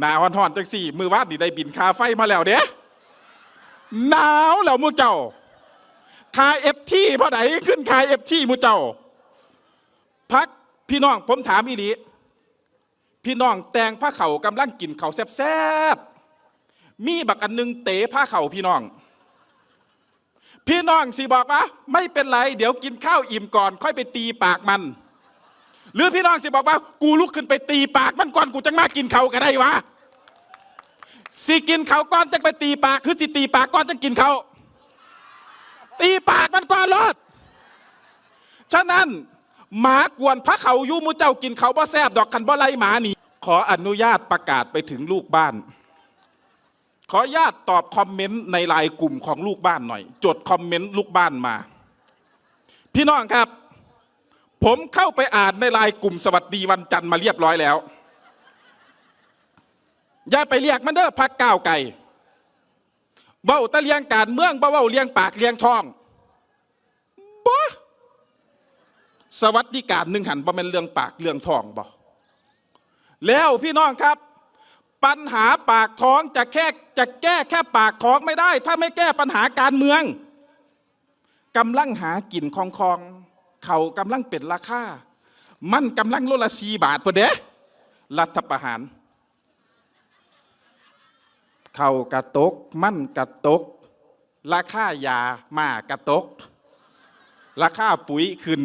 หนาวห่อนๆจังสี่ มือวาดนี่ได้บินค่าไฟมาแล้วเด้หนาวแล้วหมูเจ้าค่าเอฟที่พราะไหนขึ้นค่าเอฟที่มูเจ้า พักพี่น้องผมถามอีหลีพี่น้องแตงผ้าเขากำลังกินเขาแซ่บๆมีบักอันหนึงเตะผ้าเขาพี่น้อง พี่น้องสิบอกว่าไม่เป็นไร เดี๋ยวกินข้าวอิ่มก่อน ค่อยไปตีปากมัน หรือพี่น้องสิบอกว่า กูลุกขึ้นไปตีปากมันก่อนกูจังมากินเขาก็ได้วะสิกินเขาก่อนจังไปตีปากคือสิตีปากก่อนจังกินเขาตีปากมันก่อนรอดฉะนั้นหมากวนพระเขายูหมูเจ้ากินเขาบ่แซบดอกคันบ่ไล่หมาหนีขออนุญาตประกาศไปถึงลูกบ้าน ขอญาตตอบคอมเมนต์ในไลน์กลุ่มของลูกบ้านหน่อย จดคอมเมนต์ลูกบ้านมา พี่น้องครับ ผมเข้าไปอ่านในไลน์กลุ่มสวัสดีวันจันทร์มาเรียบร้อยแล้ว อย่าไปเรียกมันเด้อพักก้าวไก่เบ้าตะเลียงการเมืองบ่เว้าเลียงปากเลียงทองบ่สวัสดิการหนึ่งหันบ่เป็นเรื่องปากเรื่องท้องบ่แล้วพี่น้องครับ ปัญหาปากท้องจะแค่จะแก้แค่ปากท้องไม่ได้ ถ้าไม่แก้ปัญหาการเมืองกำลังหากินคองคอง เขากำลังเป็นราคา มันกำลังโลละสีบาทพอเด้รัฐประหาร เขากระตก มันกระตก ราคายามากระตก ราคาปุ๋ยขึ้น